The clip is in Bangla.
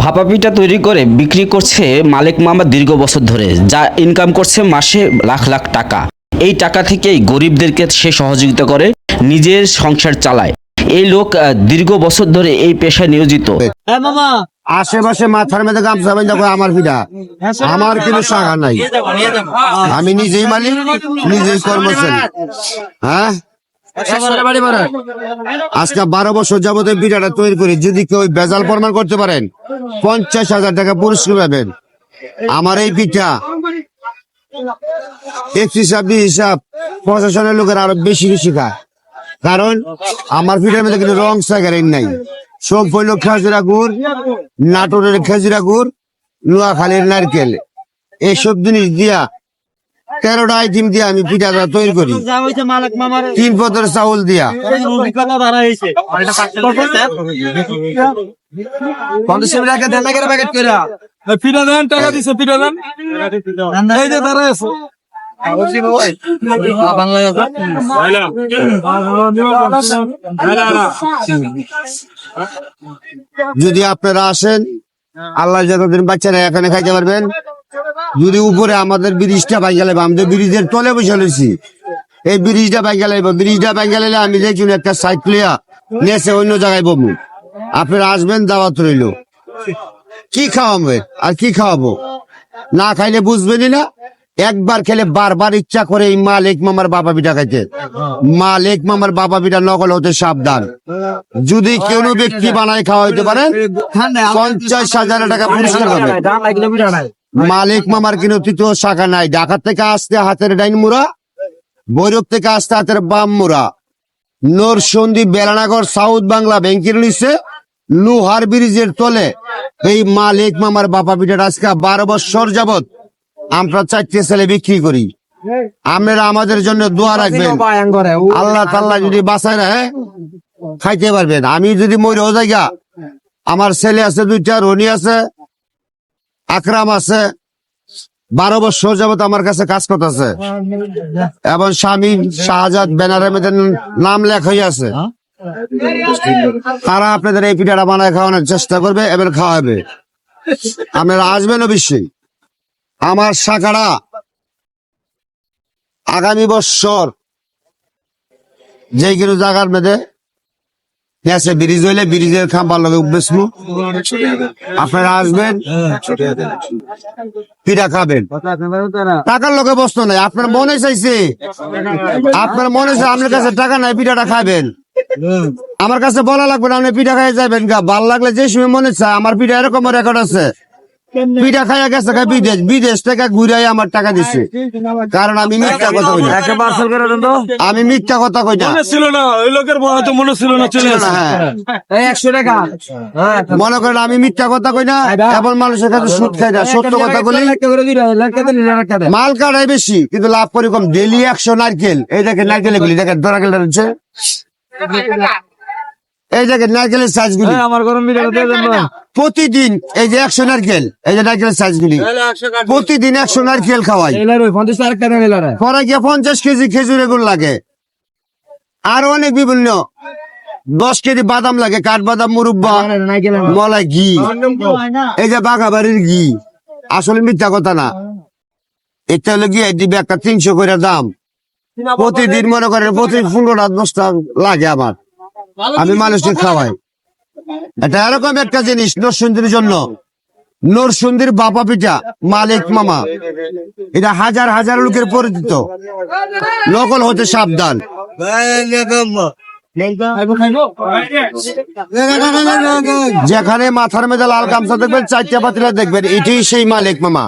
ভাপা পিঠা তৈরি করে বিক্রি করছে মালিক মামা দীর্ঘ বছর ধরে যা ইনকাম করছে মাসে লাখ লাখ টাকা। এই টাকা থেকেই গরিবদেরকে সে সহযোগিতা করে নিজের সংসার চালায়। এই লোক দীর্ঘ বছর ধরে এই পেশায় নিয়োজিত। হ্যাঁ মামা! আশেপাশে মাথার মধ্যে গামছা বান্ধা করে আমার পিঠা। আমার কোনো শাখা নাই। আমি নিজেই মালিক নিজেই কর্মচারী। হ্যাঁ? আজকে বারো বছর যাবত এই পিঠাটা তৈরি করি যদি কেউ বেজাল প্রমাণ করতে পারেন পঞ্চাশ হাজার টাকা পুরস্কার পাবেন। আমার এই পিঠা হিসাব হিসাব প্রশাসনের লোকের আরও বেশি বেশি খায়। কারণ আমার পিঠার মধ্যে কিন্তু রং সাগারের নাই। সব হইল খেজুরা গুড় নাটোরের খেজুরা গুড় নোয়াখালীর নারকেল। এইসব জিনিস দিয়া তেরোটা আইটেম দিয়া আমি পিঠাটা তৈরি করি। যা হইছে মালিক মামার। তিন পদের চাউল দিয়া। পঞ্চাশ টাকা দেন টাকার প্যাকেট কইরা। পিঠা দেন টাকা দিছে পিঠা দেন। এই যে দাঁড়ায় আছে যদি আপনারা আসেন আল্লাহ যতদিন বাচ্চারা এখানে খাইতে পারবেন। যদি উপরে আমাদের ব্রিজটা ভাঙ্গা লাগবে আমাদের ব্রিজের তলে বসে রয়েছি। এই ব্রিজটা ভাঙ্গা লাগবে ব্রিজটা ভাঙ্গা লাগলে আমি দেখুন একটা সাইড প্লেয়ার নেছে অন্য জায়গায় বমু। আপনারা আসবেন দাওয়াত রইল। কি খাওয়াবে? আর কি খাওয়াবো? না খাইলে বুঝবেনই না। একবার খেলে বারবার ইচ্ছা করে এই মালিক মামার বাবা পিঠা খাইতে। মালিক মামার বাবা পিঠা নকল হতে সাবধান। যদি কোনো ব্যক্তি বানায় খাওয়া হইতে পারেন পঞ্চাশ হাজার টাকা পুরস্কার পাবে মালিক মামার কিন্তু তৃতীয় শাখা নাই। ঢাকা থেকে আসতে হাতের ডাইন মুড়া বৈরব থেকে আসতে হাতের বাম মুড়া। নরসন্দী বেলানাগর সাউথ বাংলা ব্যাংকের নিচে লোহার ব্রিজের তলে। এই মালিক মামার বাপা পিঠাটা আজকে বারো বছর যাবত আমরা চারটে ছেলে বিক্রি করি। আপনারা আমাদের জন্য দোয়া রাখবেন। আল্লাহ তাল্লাহ যদি বাঁচায় রাখে খাইতে পারবেন। আমি যদি মরেও জায়গা আমার ছেলে আছে দুইটা রনি আছে আকরাম আছে, বারো বছর যাবত আমার কাছে কাজ করতেছে। এবং স্বামী শাহজাদ ব্যানারের মধ্যে নাম লেখ আছে। তারা আপনাদের এই পিঠাটা বানায় খাওয়ানোর চেষ্টা করবে, এবার খাওয়াবে আপনারা আসবেন অবশ্যই। আমার শাখাটা আগামী বছর যে কোনো জায়গার মধ্যে নেছে ব্রিজ হইলে ব্রিজের খাম্বার লগে বেসমু আপনারা আসবেন, পিঠা খাবেন। টাকার লোকে বসতো নাই, আপনার মনে চাইছে আপনার মনে চাই আপনার কাছে টাকা নাই, পিঠাটা খাবেন। আমার কাছে বলা লাগবে না, আপনি পিঠা খাই যাবেন গা। ভালো লাগলে যে সময় মনে চায়, আমার পিঠা এরকম রেকর্ড আছে। পিঠা খাইয়া গেছে বিদেশ। বিদেশ থেকে ঘুরাই আমার টাকা দিছে। কারণ আমি মিথ্যা কথা কই না একটা পার্সেল করে দেন তো। আমি মিথ্যা কথা কই না। মনে ছিল না ওই লোকের মনে ছিল না চলে হ্যাঁ। এই একশো টাকা। হ্যাঁ মনে করেন আমি মিথ্যা কথা কই না এমন মানুষের কাছে সুদ খাই না সত্য কথা বলি। মাল কাটাই বেশি কিন্তু লাভ করি কম। ডেলি একশো নারকেল। এই দেখেন নারকেল গুলি দেখেন নারকেল রয়েছে এই দেখেন নারকেলের সাইজ গুলি। আমার গরম। প্রতিদিন এই যে একশো নারকেল এই যে নারকেলের সাইজ গুলি। প্রতিদিন একশো নারকেল খাওয়াই। পরে গিয়ে পঞ্চাশ কেজি খেজুরের গুড় লাগে। আর অনেক বিভিন্ন দশ কেজি বাদাম লাগে কাঠবাদাম মুরব্বা নাই গেলেন মলাই ঘি। এই যে বাঘাবাড়ির ঘি আসলে মিথ্যা কথা না। এটা হলো গিয়ে দিবে একটা তিনশো করে দাম। প্রতিদিন মনে করেন প্রতি পনেরোটা দশটা লাগে আমার। আমি খাওয়াই। এটা এরকম একটা জিনিস নরসুন্দির জন্য। নরসুন্দির বাপা পিঠা মালিক মামা। এটা হাজার হাজার লোকের পরিচিত। নকল হতে সাবধান। যেখানে মাথার মধ্যে লাল গামছা দেখবেন চারটা পাতিলা দেখবেন এটাই সেই মালিক মামা।